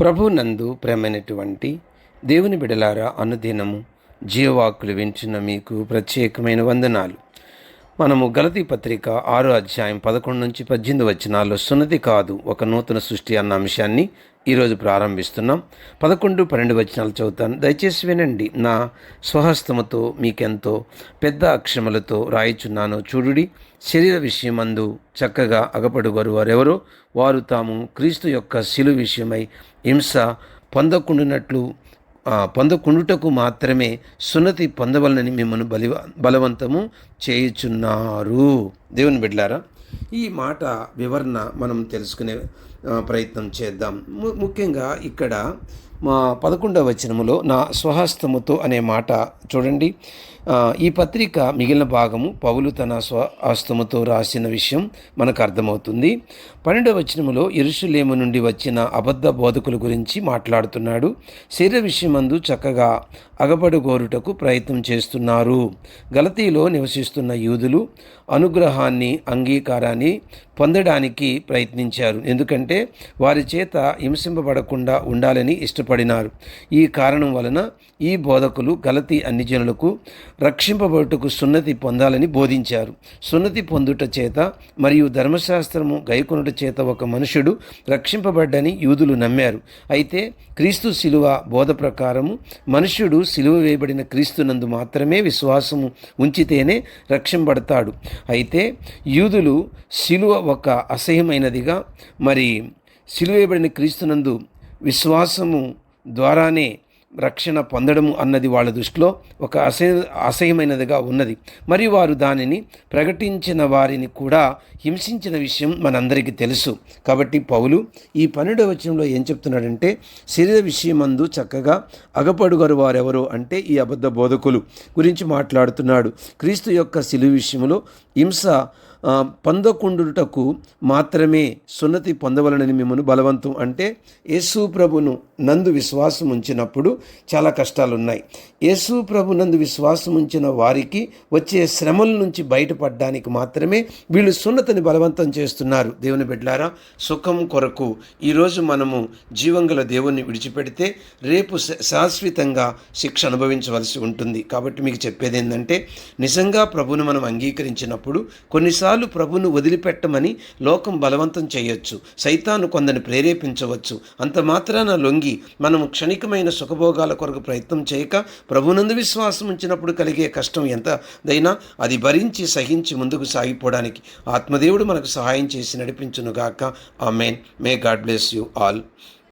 ప్రభు నందు ప్రేమైనటువంటి దేవుని బిడలారా అనుదినము జీవవాకులు వింటున్న మీకు ప్రత్యేకమైన వందనాలు. మనము గలతీ పత్రిక ఆరో అధ్యాయం పదకొండు నుంచి పద్దెనిమిది వచనాల్లో సున్నతి కాదు ఒక నూతన సృష్టి అన్న అంశాన్ని ఈరోజు ప్రారంభిస్తున్నాం. పదకొండు పన్నెండు వచనాలు చదువుతాను. దయచేసి వినండి. నా స్వహస్తముతో మీకెంతో పెద్ద అక్షములతో రాయిచున్నాను. చూడుడి శరీర విషయమందు చక్కగా అగపడుగరు వారెవరో వారు తాము క్రీస్తు యొక్క శిలు విషయమై హింస పొందకుండునట్లు పొందకుండుటకు మాత్రమే సున్నతి పొందవలనని మిమ్మల్ని బలి బలవంతము చేయుచున్నారు. దేవుని బిడ్లారా ఈ మాట వివరణ మనం తెలుసుకునే ప్రయత్నం చేద్దాం. ము- ముఖ్యంగా ఇక్కడ మా పదకొండవ వచనములో నా స్వహస్తముతో అనే మాట చూడండి. ఈ పత్రిక మిగిలిన భాగము పౌలు తన స్వహస్తముతో రాసిన విషయం మనకు అర్థమవుతుంది. పన్నెండవ వచనములో ఇరుషులేము నుండి వచ్చిన అబద్ధ బోధకుల గురించి మాట్లాడుతున్నాడు. శరీర విషయమందు చక్కగా అగబడుగోరుటకు ప్రయత్నం చేస్తున్నారు. గలతీలో నివసిస్తున్న యూదులు అనుగ్రహాన్ని అంగీకారాన్ని పొందడానికి ప్రయత్నించారు. ఎందుకంటే వారి చేత హింసింపబడకుండా ఉండాలని ఇష్టపడినారు ఈ కారణం వలన ఈ బోధకులు గలతి అన్ని జనులకు రక్షింపబడుటకు సున్నతి పొందాలని బోధించారు. సున్నతి పొందుట చేత మరియు ధర్మశాస్త్రము గైకొనుట చేత ఒక మనుషుడు రక్షింపబడ్డని యూదులు నమ్మారు. అయితే క్రీస్తు శిలువ బోధ ప్రకారము మనుషుడు సిలువ వేయబడిన క్రీస్తునందు మాత్రమే విశ్వాసము ఉంచితేనే రక్షింపడతాడు అయితే యూదులు శిలువ ఒక అసహ్యమైనదిగా మరి సిలువ వేయబడిన క్రీస్తునందు విశ్వాసము ద్వారానే రక్షణ పొందడము అన్నది వాళ్ళ దృష్టిలో ఒక అసహ్య అసహ్యమైనదిగా ఉన్నది. మరియు వారు దానిని ప్రకటించిన వారిని కూడా హింసించిన విషయం మనందరికీ తెలుసు. కాబట్టి పౌలు ఈ పన్నెండవ వచనంలో ఏం చెప్తున్నాడంటే శరీర విషయమందు చక్కగా అగపడుగరు వారెవరో అంటే ఈ అబద్ధ బోధకులు గురించి మాట్లాడుతున్నాడు. క్రీస్తు యొక్క శిలువ విషయంలో హింస పొందకుండుటకు మాత్రమే సున్నతి పొందవలనని మిమ్మల్ని బలవంతం అంటే యేసు ప్రభును నందు విశ్వాసం ఉంచినప్పుడు చాలా కష్టాలు ఉన్నాయి యేసు ప్రభు నందు విశ్వాసం ఉంచిన వారికి వచ్చే శ్రమల నుంచి బయటపడడానికి మాత్రమే వీళ్ళు సున్నతని బలవంతం చేస్తున్నారు. దేవుని బిడ్డారా సుఖం కొరకు ఈరోజు మనము జీవంగల దేవుణ్ణి విడిచిపెడితే రేపు శాశ్వతంగా శిక్ష అనుభవించవలసి ఉంటుంది. కాబట్టి మీకు చెప్పేది ఏంటంటే నిజంగా ప్రభును మనం అంగీకరించినప్పుడు కొన్నిసార్లు ప్రభును వదిలిపెట్టమని లోకం బలవంతం చేయొచ్చు. సైతాను కొందరిని ప్రేరేపించవచ్చు. అంత మాత్రాన లొంగి మనము క్షణికమైన భోగాల కొరకు ప్రయత్నం చేయక ప్రభునందు విశ్వాసం ఉంచినప్పుడు కలిగే కష్టం ఎంతదైనా అది భరించి సహించి ముందుకు సాగిపోవడానికి. ఆత్మదేవుడు మనకు సహాయం చేసి నడిపించునుగాక. Amen may God bless you all.